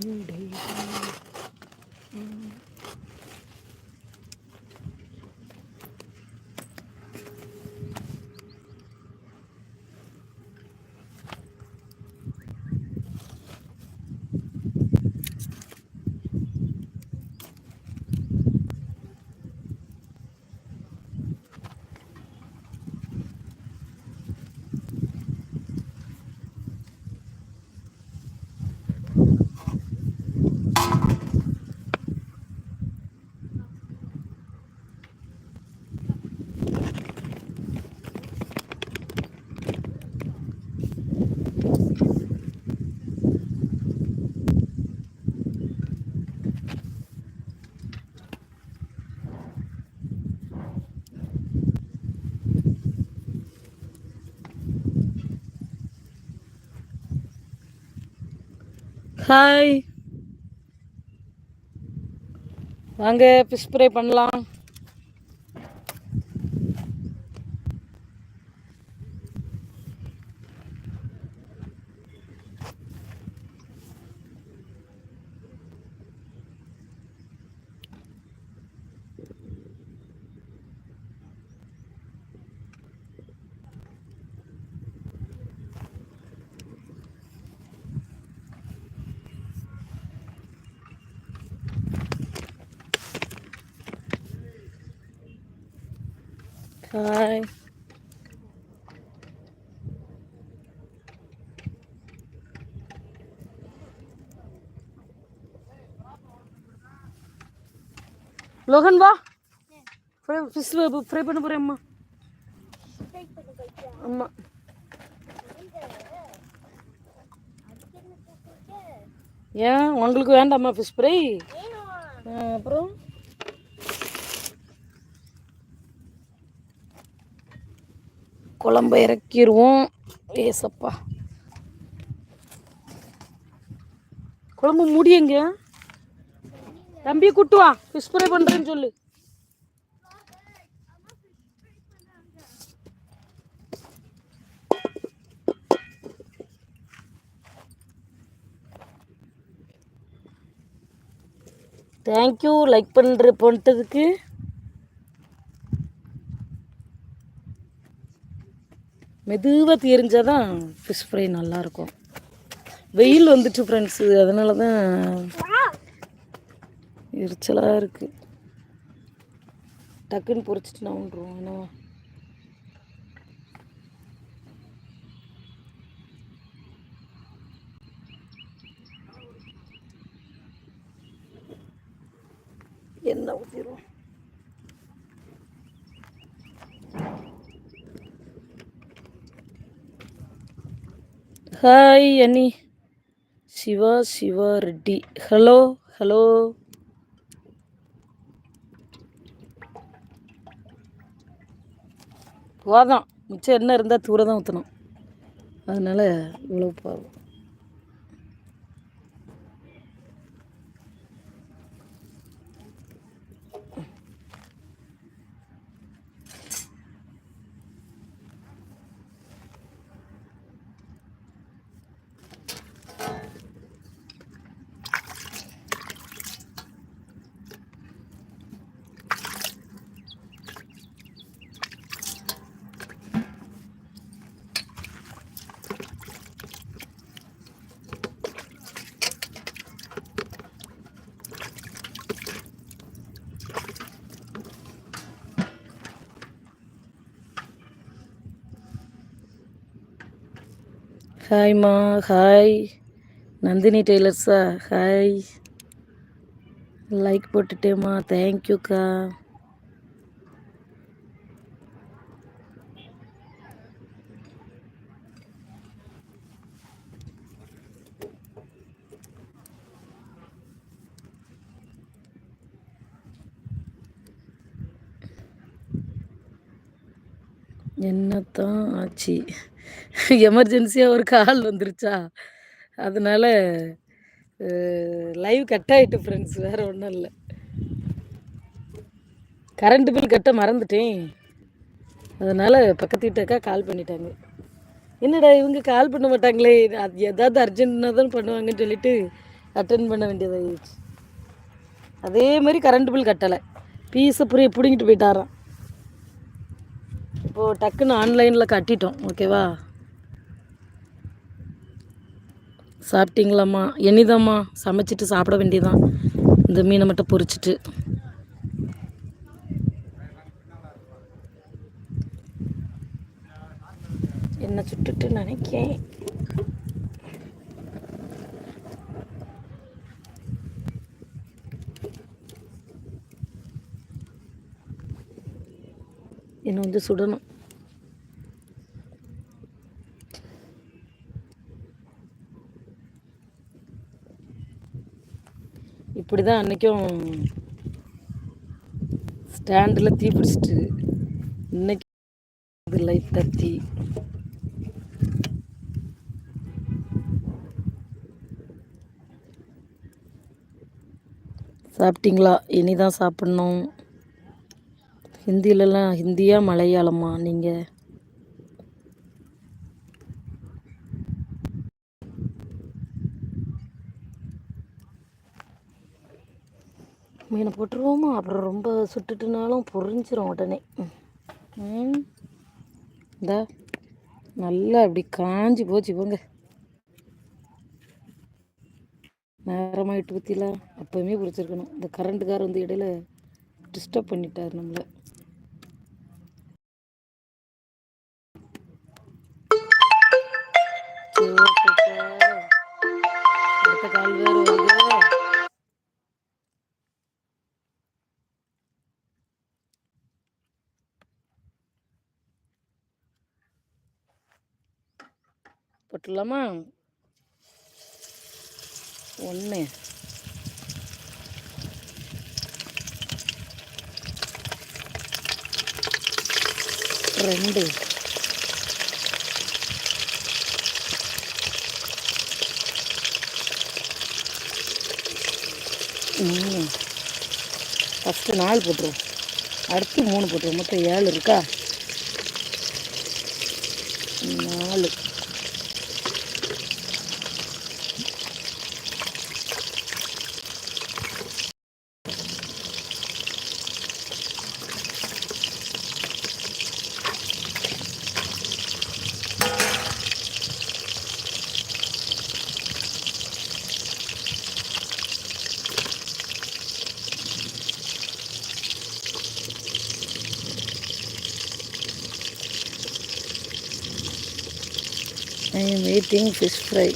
day. Hi. வாங்க fish fry பண்ணலாம். Hi Logan வா. ஃப்ரை ஃபிஷ் ஃப்ரை பண்ண போகிறேன் அம்மா. அம்மா. ஏன் உங்களுக்கு வேண்டாமா ஃபிஷ் ஃப்ரை அப்புறம்? குழம்பு இறக்கிடுவோம் ஏசப்பா குழம்பு முடியுங்க. தம்பி கூட்டு வா. ஃபிஷ் ஃப்ரை பண்ணுறேன்னு சொல்லு. தேங்க்யூ லைக் பண்ணுற பண்ணிட்டதுக்கு மெதுவாக தெரிஞ்சாதான் ஃபிஷ் ஃப்ரை நல்லாயிருக்கும். வெயில் வந்துட்டு ஃப்ரெண்ட்ஸு அதனால தான் எரிச்சலாக இருக்குது டக்குன்னு பொறிச்சிட்டு நான் விட்ருவோம் என்னவா என்ன ஊற்றிடுவோம் hi Ani Siva Siva Reddy hello hello போதும் மிச்சம் என்ன இருந்தால் தூரம் தான் ஊற்றணும் அதனால் இவ்வளோ போதும் ஹாய்மா ஹாய் நந்தினி டெய்லர்ஸா ஹாய் லைக் போட்டுட்டேம்மா தேங்க்யூக்கா என்னத்தான் ஆச்சு? எமர்ஜென்சியாக ஒரு கால் வந்துருச்சா? அதனால் லைவ் கட் ஆகிட்டு ஃப்ரெண்ட்ஸ் வேறு ஒன்றும் இல்லை. கரண்ட் பில் கட்ட மறந்துட்டேன். அதனால் பக்கத்து வீட்டுக்கா கால் பண்ணிட்டாங்க. என்னடா இவங்க கால் பண்ண மாட்டாங்களே? அது எதாவது அர்ஜென்ட்னா தான் பண்ணுவாங்கன்னு சொல்லிட்டு அட்டன் பண்ண வேண்டியதாகிடுச்சு அதே மாதிரி கரண்ட் பில் கட்டலை. பீஸை புரிய பிடுங்கிட்டு போயிட்டாரான் இப்போது டக்குன்னு ஆன்லைனில் கட்டிட்டோம் ஓகேவா? சாப்பிட்டீங்களாம்மா? இனிதாம்மா சமைச்சிட்டு சாப்பிட வேண்டியதான் இந்த மீனை மட்டும் பொரிச்சிட்டு என்ன சுட்டுட்டு நினைக்கேன். இன்னும் வந்து சுடணும். இப்படி தான் அன்றைக்கும் ஸ்டாண்டில் தீ பிடிச்சிட்டு இன்னைக்கு இது லைட்டாக தீ. சாப்பிட்டீங்களா? இனி தான் சாப்பிட்ணும். ஹிந்திலலாம் ஹிந்தியா மலையாளமா நீங்கள் மீனை போட்டுருவோமா? அப்புறம் ரொம்ப சுட்டுட்டுனாலும் பொறிஞ்சிரும் உடனே. இந்த நல்லா இப்படி காஞ்சி போச்சு போங்க. நேரமாக இட்டு ஊற்றிலாம் அப்போவுமே பிடிச்சிருக்கணும் இந்த கரண்ட்டுக்கார் வந்து இடையில டிஸ்டர்ப் பண்ணிட்டார் நம்மளை. அடுத்த கால் வேறு வருது போட்டுடலாமா ஒன்று ரெண்டு. மூணு. ஃபஸ்ட்டு நாலு போட்டுருவோம். அடுத்து மூணு போட்டுருவோம். மொத்தம் ஏழு இருக்கா? I am eating fish fry.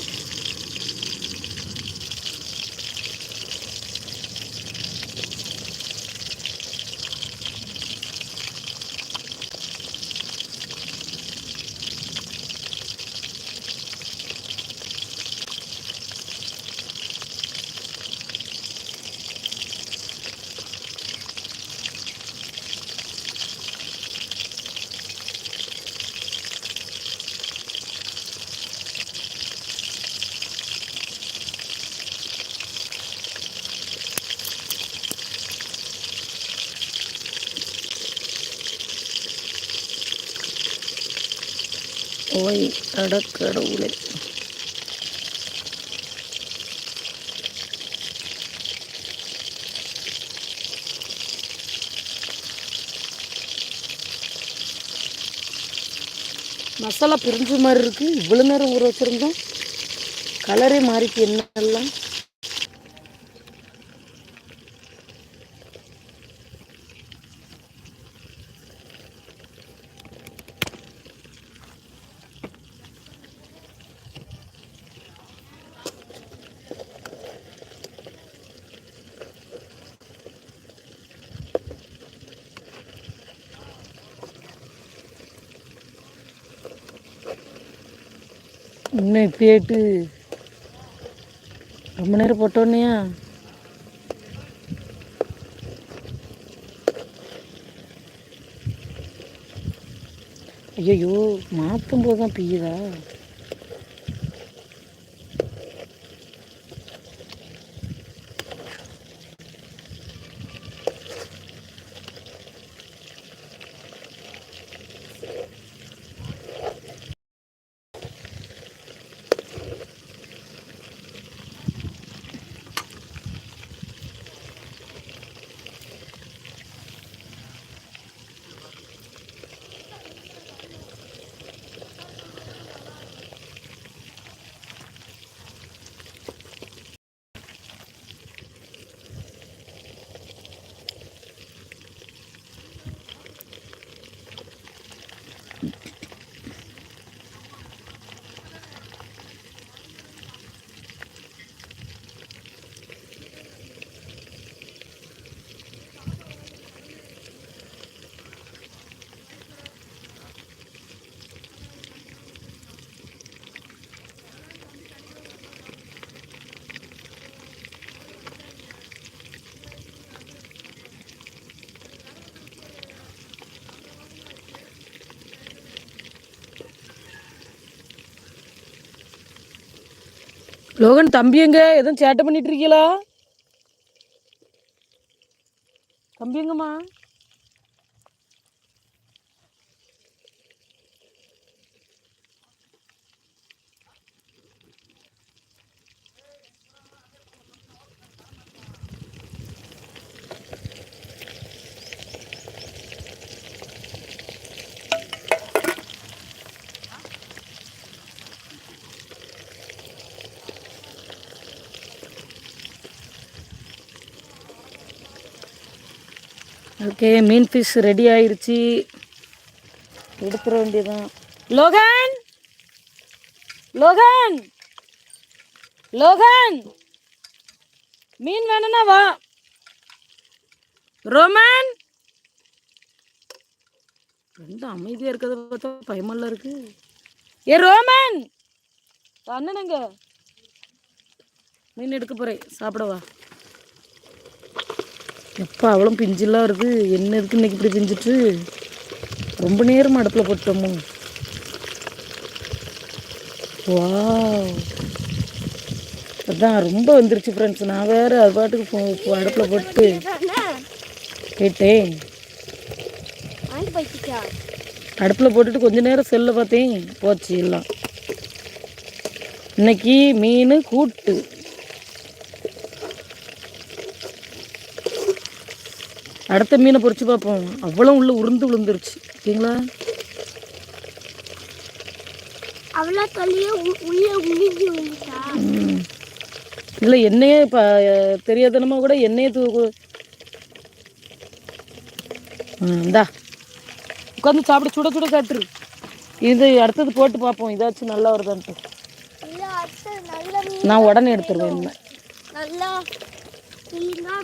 ஓய் அடக்கடவுளே மசாலா பிரிஞ்ச மாதிரி இருக்கு. இவ்வளோ நேரம் ஊற வச்சுருந்தோம். கலரே மாறிக்கு என்னெல்லாம்? இன்னும் இப்படியாட்டு ரொம்ப நேரம் போட்டோன்னையா? ஐயோ மாற்றும் போது தான் பெய்யுதா? லோகன் தம்பி எங்க? எதுவும் சேட்டை பண்ணிட்டு இருக்கீங்களா தம்பி எங்கம்மா ஓகே மீன் ஃபிஷ் ரெடி ஆயிடுச்சு எடுத்துட வேண்டியதான் லோகன்! லோகன்! லோகன்! மீன் வேணும்னா வா. ரோமன்! ரொம்ப அமைதியாக இருக்கிறத பார்த்தா பயமெல்லாம் இருக்கு. ஏ ரோமன்! அண்ணனுங்க. மீன் எடுக்க போகிறேன் சாப்பிடவா எப்போ அவ்வளோ பிஞ்செல்லாம் வருது என்ன இருக்கு இன்றைக்கி இப்படி பிஞ்சிட்டு? ரொம்ப நேரம் அடுப்பில் போட்டோமோ வா அதான் ரொம்ப வந்துருச்சு ஃப்ரெண்ட்ஸ் நான் வேறு அது பாட்டுக்கு போ- அடுப்பில் போட்டு கேட்டேன். அடுப்பில் போட்டுட்டு கொஞ்ச நேரம் செல்லை பார்த்தேன். போச்சு எல்லாம். இன்னைக்கு மீன் கூட்டு. அடுத்த மீனை பொரிச்சு பார்ப்போம். அவ்வளோ உள்ள உருந்து விழுந்துருச்சு ஓகேங்களா? அவ்வளோ தொல்லியே உள்ள இதில் எண்ணெயே இப்போ தெரியாதனமா கூட எண்ணெயை தூ இந்தா. உட்காந்து சாப்பிட சுட சுட சாப்பிட்ரு இது அடுத்தது போட்டு பார்ப்போம். இதாச்சும் நல்லா வருதான்ட்டு. இல்லை நான் உடனே எடுத்துருவேன் நல்லா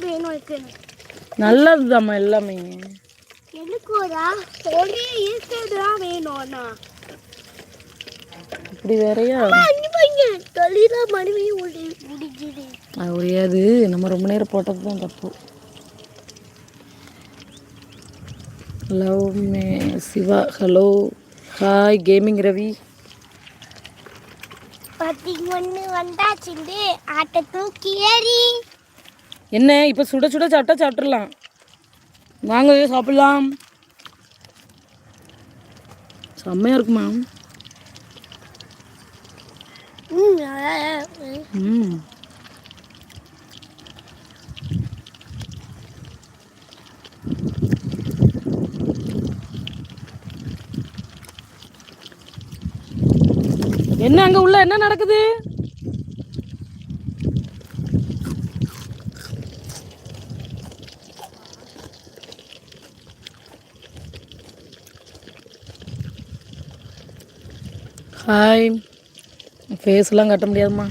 வேணும் வைக்கணும் நல்லதுதாம்மா எல்லாமே. இப்படி வேறையா? ஒரையாது நம்ம ரொம்ப நேரம் போட்டது தான் தப்பு. லவ் மே Siva hello hi gaming Ravi. பத்திங்க ஒன்று வந்தாச்சுண்டு. ஆட்டை தூக்கி ஏறி என்ன இப்போ சுட சுட சாப்பிட்டா சாப்பிட்றலாம் வாங்க சாப்பிடலாம். செம்மையாக இருக்குமா? ம். என்ன அங்க உள்ள என்ன நடக்குது? ஹாய் ஃபேஸ்லாம் கட்ட முடியாதும்மா.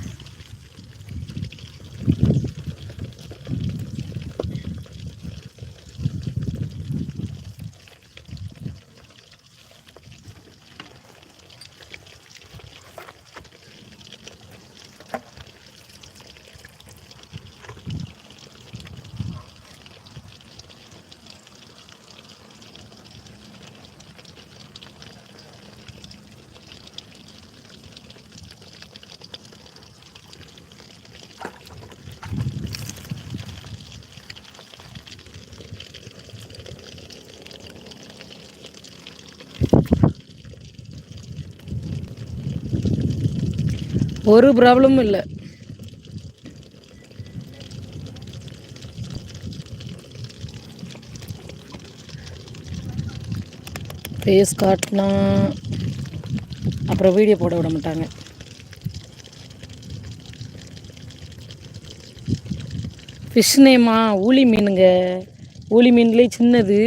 ஒரு ப்ராப்ளமும் இல்லை. ஃபேஸ் காட்டினா அப்புறம் வீடியோ போட விட மாட்டாங்க. ஃபிஷ் நேமா ஊளி மீனுங்க. ஊளி மீன்லேயே சின்னது.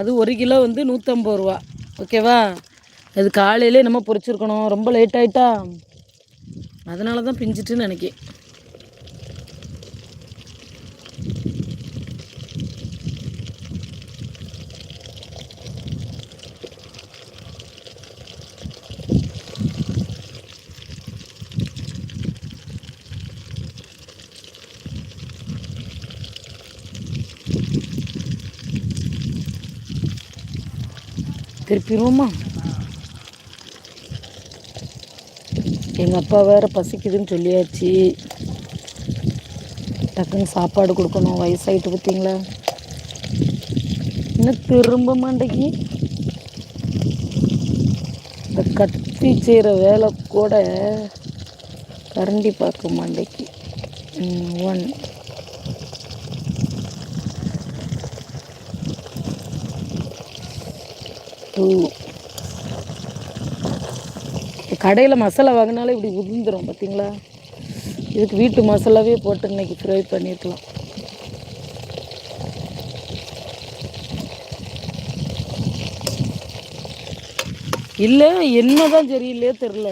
அது ஒரு கிலோ வந்து நூற்றம்பது ரூபா. ஓகேவா அது காலையிலே நம்ம பொறிச்சிருக்கணும் ரொம்ப லேட் ஆகிட்டா அதனால தான் பிஞ்சிட்டுன்னு நினைக்கேன். திருப்பிடுவோமா எங்கள் அப்பா வேறு பசிக்குதுன்னு சொல்லியாச்சு. டக்குன்னு சாப்பாடு கொடுக்கணும் வயசாயிட்டு பார்த்தீங்களா? இன்னும் திரும்ப மாட்டேங்கி. இந்த கத்தி செய்கிற வேலை கூட கரண்டி பார்க்க மாட்டேங்கி. ஒன் டூ கடையில் மசாலா வாங்கினாலே இப்படி உதிர்ந்துடும் பார்த்தீங்களா இதுக்கு வீட்டு மசாலாவே போட்டு இன்னைக்கு ஃப்ரை பண்ணியிருக்கலாம் இல்லை என்ன தான் சரியில்லையே தெரில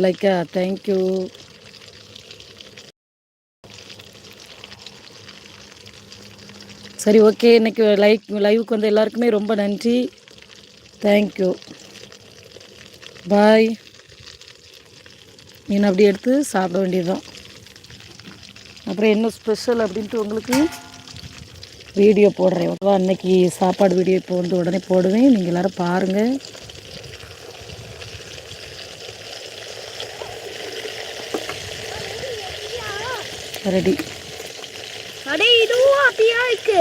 ஒன்பதாவது லைக்கா தேங்க்யூ சரி ஓகே இன்னைக்கு லைக் லைவுக்கு வந்து எல்லாருக்குமே ரொம்ப நன்றி. தேங்க்யூ பாய் மீன் அப்படி எடுத்து சாப்பிட வேண்டியதுதான். அப்புறம் என்ன ஸ்பெஷல் அப்படின்ட்டு உங்களுக்கு வீடியோ போடுறேன். ஓகேவா அன்னைக்கு சாப்பாடு வீடியோ இப்போ வந்து உடனே போடுவேன். நீங்கள் எல்லோரும் பாருங்கள் ரெடி அடே இதுவும் அப்படியா இருக்கு?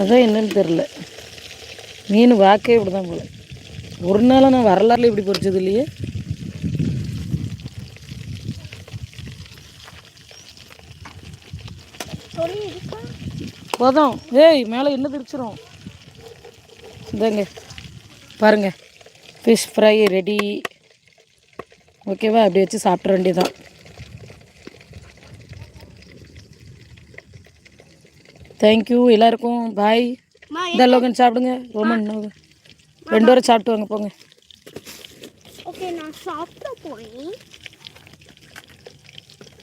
அதான் என்னன்னு தெரில மீன் வாக்கே இப்படி தான் போல. ஒரு நாள் நான் வரலாறுல இப்படி பொரிச்சது இல்லையே? போதும். ஏய் மேலே என்ன தெரிச்சிரும்? இந்தாங்க. பாருங்க. ஃபிஷ் ஃப்ரை ரெடி ஓகேவா அப்படி வச்சு சாப்பிட வேண்டியதான் தேங்க்யூ எல்லாருக்கும் பாய் இந்த லோகன் சாப்பிடுங்க. ரோமன். ரெண்டு பேரும் சாப்பிட்டு வாங்க போங்க. ஓகே நான் சாப்பிட போய்